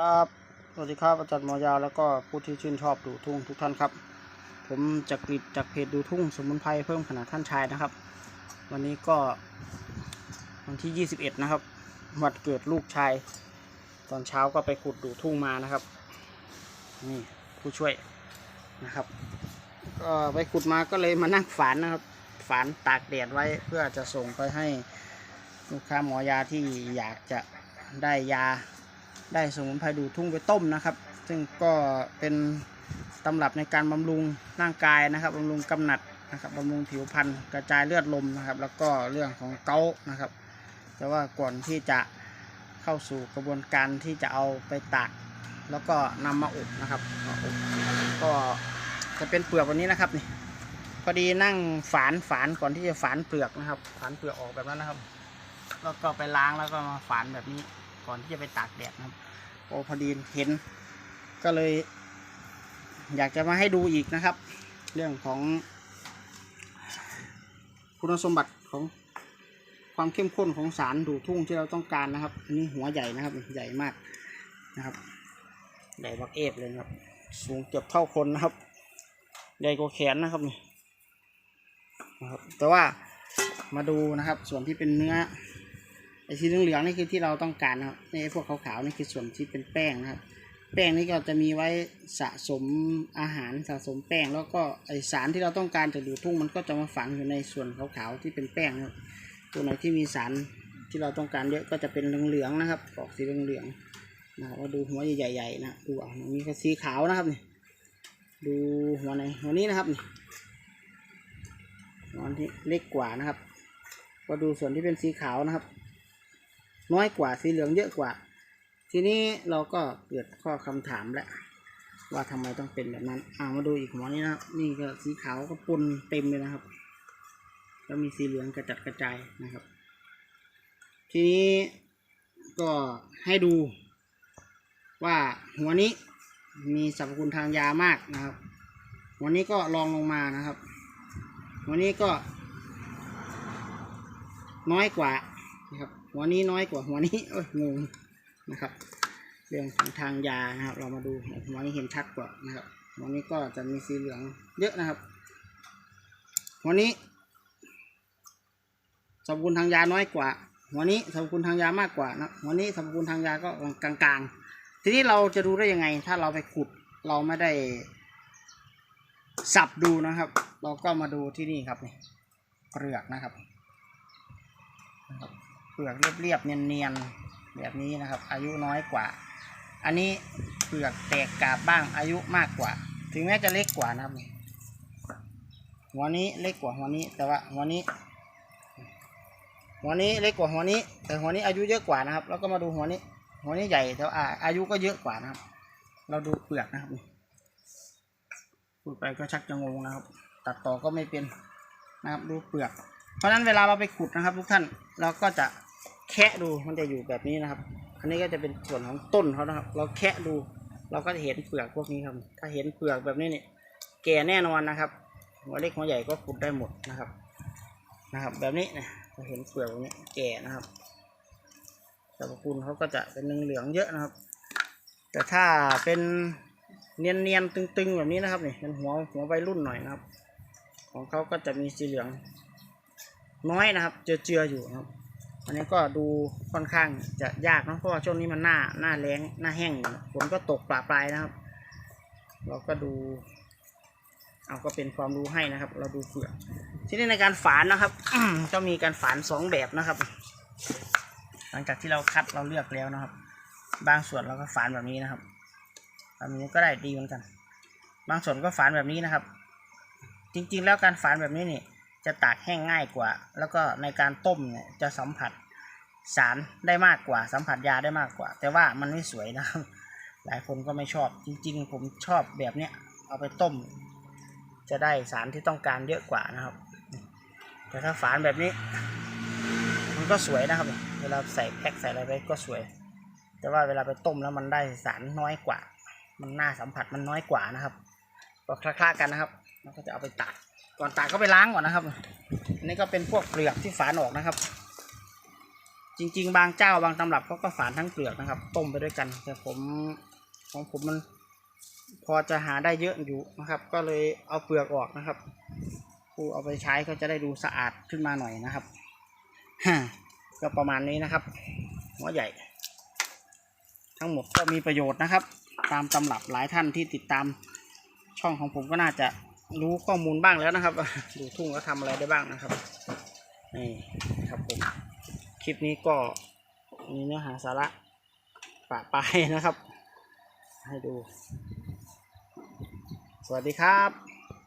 ครับสวัสดีครับอาจารย์หมอยาวแล้วก็ผู้ที่ชื่นชอบดูทุ่งทุกท่านครับ ผมจากกรีดจากเพจดูทุ่งสมุนไพรเพิ่มขนาดท่านชายนะครับ วันนี้ก็วันที่ 21 นะครับวันเกิดลูกชาย ตอนเช้าก็ไปขุดดูทุ่งมานะครับนี่ผู้ช่วยนะครับก็ไปขุดมาก็เลยมานั่งฝานนะครับฝานตากแดดไว้เพื่อจะส่งไปให้ลูกค้าหมอยาที่อยากจะได้ยา ได้สมุนไพรดูดทุ่งไปต้มนะครับ ซึ่งก็เป็นตำรับในการบำรุงร่างกายนะครับบำรุงกำหนัดนะครับบำรุงผิวพรรณกระจายเลือดลมนะครับ แล้วก็เรื่องของเกาต์นะครับ แต่ว่าก่อนที่จะเข้าสู่กระบวนการที่จะเอาไปตากแล้วก็นำมาอบนะครับอบก็จะเป็นเปลือกวันนี้นะครับนี่พอดีนั่งฝานฝานก่อนที่จะฝานเปลือกนะครับ ฝานเปลือกออกแบบนั้นนะครับ แล้วก็ไปล้างแล้วก็มาฝานแบบนี้ ก่อนที่จะไปตากแดดนะครับ โอ้พอดีเห็น ก็เลย อยากจะมาให้ดูอีกนะครับ เรื่องของ คุณสมบัติของความเข้มข้นของสารดูทุ่งที่เราต้องการนะครับอันนี้หัวใหญ่นะครับใหญ่มากนะครับใหญ่บักเอฟเลยครับ สูงเกือบเท่าคนนะครับ ใหญ่กว่าแขนนะครับนี่นะครับ แต่ว่ามาดูนะครับ ส่วนที่เป็นเนื้อ ไอ้สีเหลืองๆนี่คือที่เราต้องการนะครับในพวกขาวๆนี่คือส่วนที่เป็นแป้งนะครับ แป้งนี่ก็จะมีไว้สะสมอาหารสะสมแป้ง แล้วก็ไอสารที่เราต้องการจากดูดทุ่งมันก็จะมาฝังอยู่ในส่วนขาวๆที่เป็นแป้งนะครับ ตัวไหนที่มีสารที่เราต้องการเยอะก็จะเป็นเหลืองๆนะครับออกสีเหลืองๆนะครับว่าดูหัวใหญ่ๆนะดูเอามีก็สีขาวนะครับนี่ดูหัวไหนหัวนี้นะครับนี่หัวที่เล็กกว่านะครับ ก็ดูส่วนที่เป็นสีขาวนะครับ น้อยกว่าสีเหลืองเยอะกว่า ทีนี้เราก็เกิดข้อคำถามแล้วว่าทำไมต้องเป็นแบบนั้นอ่ามาดูอีกหัวนี้นะนี่ก็สีขาวก็ปนเต็มเลยนะครับแล้วมีสีเหลืองกระจัดกระจายนะครับ ทีนี้ก็ให้ดู ว่าหัวนี้มีสรรพคุณทางยามากนะครับ หัวนี้ก็ลองลงมานะครับ หัวนี้ก็น้อยกว่านะครับ หัวนี้น้อยกว่าหัวนี้เอ้ยงงนะครับ เรื่องของทางยานะครับ เรามาดูหัวนี้เห็นชัดกว่านะครับหัวนี้ก็จะมีสีเหลืองเยอะนะครับ หัวนี้สรรพคุณทางยาน้อยกว่า หัวนี้สรรพคุณทางยามากกว่านะหัวนี้สรรพคุณทางยาก็กลางๆ ทีนี้เราจะดูได้ยังไง ถ้าเราไปขุดเราไม่ได้สับดูนะครับ เราก็มาดูที่นี่ครับนี่เปลือกนะครับนะครับ เปลือกเรียบๆเนียนๆแบบนี้นะครับ อายุน้อยกว่า อันนี้เปลือกแตกกาบบ้างอายุมากกว่า ถึงแม้จะเล็กกว่านะครับหัวนี้เล็กกว่าหัวนี้ แต่ว่าหัวนี้ หัวนี้เล็กกว่าหัวนี้ แต่หัวนี้อายุเยอะกว่านะครับ แล้วก็มาดูหัวนี้ หัวนี้ใหญ่แต่ว่าอายุก็เยอะกว่านะครับ เราดูเปลือกนะครับพูดไปก็ชักจะงงนะครับ ตัดต่อก็ไม่เป็นนะครับดูเปลือก เพราะนั้นเวลาเราไปขุดนะครับ ทุกท่านเราก็จะแคะดูมันจะอยู่แบบนี้นะครับ อันนี้ก็จะเป็นส่วนของต้นเขานะครับ เราแคะดู เราก็จะเห็นเปลือกพวกนี้ครับ ถ้าเห็นเปลือกแบบนี้เนี่ยแก่แน่นอนนะครับ หัวเล็กหัวใหญ่ก็ขุดได้หมดนะครับ นะครับ แบบนี้นะเราเห็นเปลือกแบบนี้แก่นะครับสรรพคุณเขาก็จะเป็นเหลืองเยอะนะครับ แต่ถ้าเป็นเนียนๆตึงๆแบบนี้นะครับนี่เป็นหัวหัวใบรุ่นหน่อยนะครับ ของเขาก็จะมีสีเหลือง น้อยนะครับ เจือๆออยู่นะครับ อันนี้ก็ดูค่อนข้างจะยากนะเพราะว่าช่วงนี้มันหน้าหน้าแรงหน้าแห้งฝนก็ตกปลาปลายนะครับ เราก็ดู เอาก็เป็นความรู้ให้นะครับ เราดูเปลือกทีนี้ในการฝานนะครับก็มีการฝานสองแบบนะครับ หลังจากที่เราคัดเราเลือกแล้วนะครับ บางส่วนเราก็ฝานแบบนี้นะครับแบบนี้ก็ได้ดีเหมือนกัน บางส่วนก็ฝานแบบนี้นะครับ จริงๆ แล้วการฝานแบบนี้นี่ จะตากแห้งง่ายกว่า แล้วก็ในการต้มเนี่ยจะสัมผัสสารได้มากกว่า สัมผัสยาได้มากกว่า แต่ว่ามันไม่สวยนะครับ หลายคนก็ไม่ชอบจริง ๆ ผมชอบแบบเนี้ยเอาไปต้ม จะได้สารที่ต้องการเยอะกว่านะครับ แต่ถ้าฝานแบบนี้ มันก็สวยนะครับ เวลาใส่แพ็คใส่อะไรไปก็สวย แต่ว่าเวลาไปต้มแล้วมันได้สารน้อยกว่า มันน่าสัมผัสมันน้อยกว่านะครับก็คล้าๆกันนะครับแล้วก็จะเอาไปตา ก่อนตากก็ไปล้างก่อนนะครับอันนี้ก็เป็นพวกเปลือกที่ฝานออกนะครับ จริง ๆ บางเจ้าบางตำรับเขาก็ฝานทั้งเปลือกนะครับ ต้มไปด้วยกัน แต่ผมของผมมันพอจะหาได้เยอะอยู่นะครับ ก็เลยเอาเปลือกออกนะครับผู้เอาไปใช้ก็จะได้ดูสะอาดขึ้นมาหน่อยนะครับก็ประมาณนี้นะครับหัวใหญ่ ทั้งหมดก็มีประโยชน์นะครับ ตามตำรับหลายท่านที่ติดตามช่องของผมก็น่าจะ รู้ข้อมูลบ้างแล้วนะครับ ดูทุ่งแล้วทำอะไรได้บ้างนะครับ นี่ครับผม คลิปนี้ก็มีเนื้อหาสาระปะปายนะครับ ให้ดู สวัสดีครับ